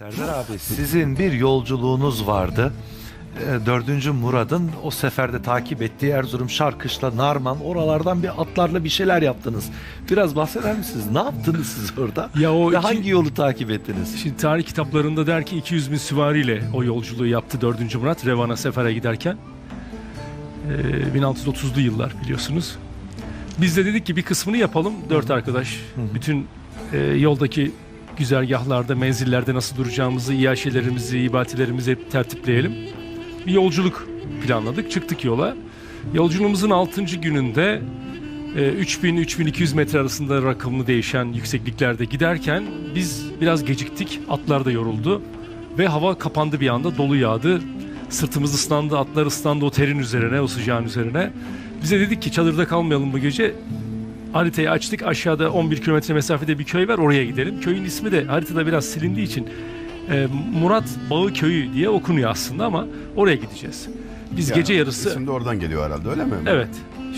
Serdar abi sizin bir yolculuğunuz vardı. Ee, Dördüncü Murad'ın o seferde takip ettiği Erzurum, Şarkışla, Narman oralardan bir atlarla bir şeyler yaptınız. Biraz bahseder misiniz? Ne yaptınız siz orada? Ya o Ve iki- hangi yolu takip ettiniz? Şimdi tarih kitaplarında der ki 200 bin süvariyle o yolculuğu yaptı 4. Murat Revan'a sefere giderken. Ee, 1630'lu yıllar biliyorsunuz. Biz de dedik ki bir kısmını yapalım dört arkadaş. Bütün e, yoldaki güzergahlarda, menzillerde nasıl duracağımızı, iaşelerimizi, ibatilerimizi hep tertipleyelim. Bir yolculuk planladık, çıktık yola. Yolculuğumuzun 6. gününde e, 3000-3200 metre arasında rakamlı değişen yüksekliklerde giderken biz biraz geciktik. Atlar da yoruldu ve hava kapandı bir anda. Dolu yağdı. Sırtımız ıslandı, atlar ıslandı o terin üzerine, o sıcağın üzerine. Bize dedik ki çadırda kalmayalım bu gece. Haritayı açtık. Aşağıda 11 kilometre mesafede bir köy var. Oraya gidelim. Köyün ismi de haritada biraz silindiği için e, Murat Bağı Köyü diye okunuyor aslında ama oraya gideceğiz. Biz Ya, gece yarısı İsim de oradan geliyor herhalde öyle mi? Evet.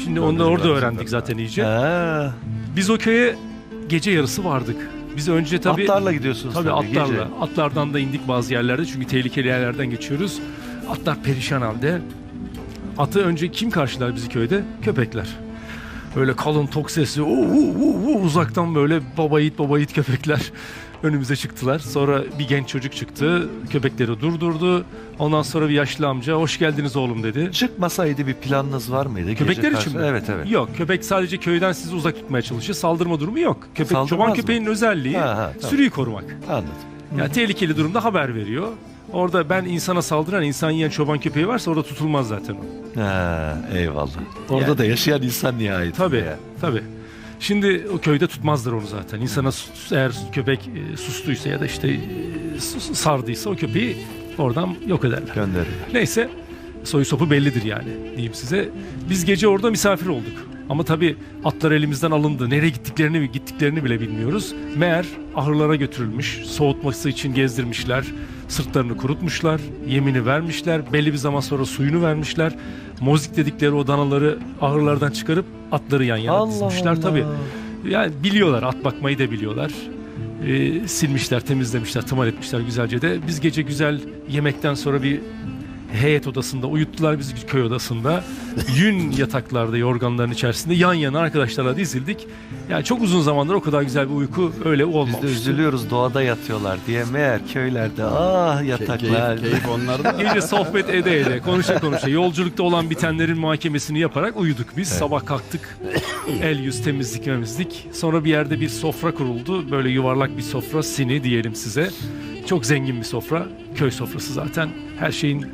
Şimdi onu da orada öğrendik zaten iyice. Ha, Biz o köye gece yarısı vardık. Biz önce tabii atlarla gidiyorsunuz tabii tabii, atlarla. gece. Atlardan da indik bazı yerlerde çünkü tehlikeli yerlerden geçiyoruz. Atlar perişan halde. Atı önce kim karşılar bizi köyde? Köpekler. Böyle kalın tok sesli "Uu, uu, uu", uzaktan böyle baba yiğit baba yiğit köpekler önümüze çıktılar. Sonra bir genç çocuk çıktı. Köpekleri durdurdu. Ondan sonra bir yaşlı amca hoş geldiniz oğlum dedi. Çıkmasaydı bir planınız var mıydı? Gece Köpekler karşı- için mi? Evet evet. Yok köpek sadece köyden sizi uzak tutmaya çalışıyor. Saldırma durumu yok. Köpek Saldırmaz çoban mı? köpeğinin özelliği Ha, ha, tamam. sürüyü korumak. Anladım. Yani tehlikeli durumda haber veriyor. Orada ben insana saldıran, insan yiyen çoban köpeği varsa orada tutulmaz zaten o. Ha, eyvallah. Orada Yani- da yaşayan insan nihayet. Tabii, tabii. Şimdi o köyde tutmazlar onu zaten. İnsana sus- eğer köpek e, sustuysa ya da işte e, sus- sardıysa o köpeği oradan yok ederler. Gönderiyor. Neyse soyu sopu bellidir yani diyeyim size. Biz gece orada misafir olduk. Ama tabii atlar elimizden alındı. Nereye gittiklerini gittiklerini bile bilmiyoruz. Meğer ahırlara götürülmüş. Soğutması için gezdirmişler. Sırtlarını kurutmuşlar. Yemini vermişler. Belli bir zaman sonra suyunu vermişler. Mozik dedikleri o danaları ahırlardan çıkarıp atları yan yana dizmişler tabii. Yani biliyorlar at bakmayı da biliyorlar. Ee, silmişler, temizlemişler, tımar etmişler güzelce de. Biz gece güzel yemekten sonra bir heyet odasında uyuttular bizi köy odasında. Yün yataklarda yorganların içerisinde yan yana arkadaşlarla dizildik. Yani çok uzun zamandır o kadar güzel bir uyku öyle Biz olmamıştı. de üzülüyoruz doğada yatıyorlar diye meğer köylerde ah yataklar. Keyif, keyif onlarda. Gece sohbet ede ede, konuşa konuşa, yolculukta olan bitenlerin muhakemesini yaparak uyuduk biz. Sabah kalktık, el yüz temizlik memizlik. Sonra bir yerde bir sofra kuruldu. Böyle yuvarlak bir sofra, sini diyelim size. Çok zengin bir sofra. Köy sofrası zaten. Her şeyin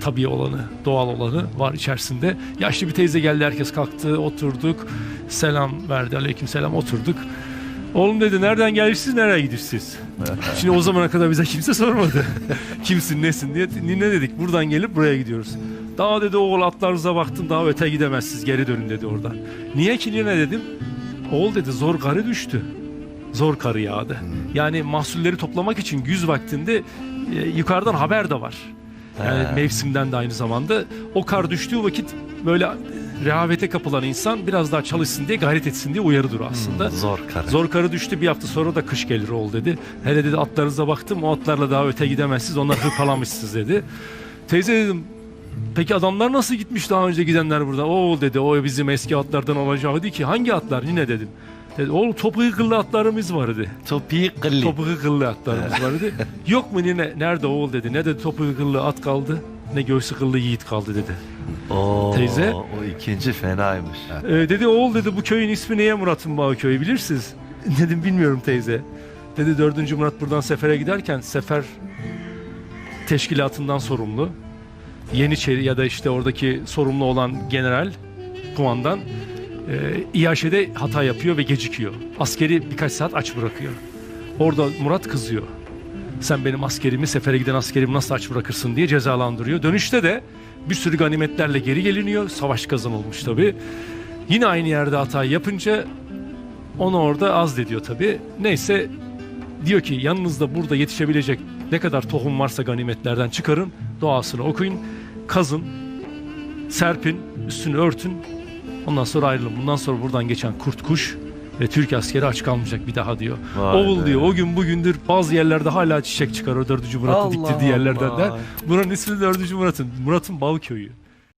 tabii olanı, doğal olanı var içerisinde. Yaşlı bir teyze geldi, herkes kalktı, oturduk. Selam verdi, aleyküm selam, oturduk. Oğlum dedi nereden gelirsiniz nereye gidirsiniz? Şimdi o zamana kadar bize kimse sormadı. Kimsin nesin diye. Ne dedik buradan gelip buraya gidiyoruz. Daha dedi oğul atlarınıza baktım daha öte gidemezsiniz geri dönün dedi oradan. Niye ki ne dedim? Oğul dedi zor karı düştü. Zor karı yağdı. Yani mahsulleri toplamak için güz vaktinde e, yukarıdan haber de var. Yani He. mevsimden de aynı zamanda. O kar düştüğü vakit böyle rehavete kapılan insan biraz daha çalışsın diye gayret etsin diye uyarıdır aslında. Zor karı. Zor karı düştü bir hafta sonra da kış gelir ol dedi. Hele dedi atlarınıza baktım o atlarla daha öte gidemezsiniz onlar hırpalamışsınız dedi. Teyze dedim peki adamlar nasıl gitmiş daha önce gidenler burada? O dedi o bizim eski atlardan olacağı ki hangi atlar yine dedim. Dedi oğlum topuğu kıllı atlarımız var dedi. Topi kıllı. Topuğu kıllı atlarımız var dedi. Yok mu yine nerede oğul dedi. Ne dedi topuğu kıllı at kaldı ne göğsü kıllı yiğit kaldı dedi. Oo, Teyze. O ikinci fenaymış. Ee, dedi oğul dedi bu köyün ismi neye Murat'ın Bağı köyü bilirsiniz. Dedim bilmiyorum teyze. Dedi dördüncü Murat buradan sefere giderken sefer teşkilatından sorumlu. Yeniçeri ya da işte oradaki sorumlu olan general, kumandan e, İAŞ'de hata yapıyor ve gecikiyor. Askeri birkaç saat aç bırakıyor. Orada Murat kızıyor. Sen benim askerimi, sefere giden askerimi nasıl aç bırakırsın diye cezalandırıyor. Dönüşte de bir sürü ganimetlerle geri geliniyor. Savaş kazanılmış tabii. Yine aynı yerde hata yapınca onu orada azlediyor tabii. Neyse diyor ki yanınızda burada yetişebilecek ne kadar tohum varsa ganimetlerden çıkarın, doğasını okuyun, kazın, serpin, üstünü örtün. Ondan sonra ayrılın. Bundan sonra buradan geçen kurt kuş Ve Türk askeri aç kalmayacak bir daha diyor. Vay Oğul be. diyor o gün bugündür bazı yerlerde hala çiçek çıkar o 4. Murat'ın Allah diktirdiği yerlerden der. Allah. Buranın ismi 4. Murat'ın. Murat'ın Bal Köyü.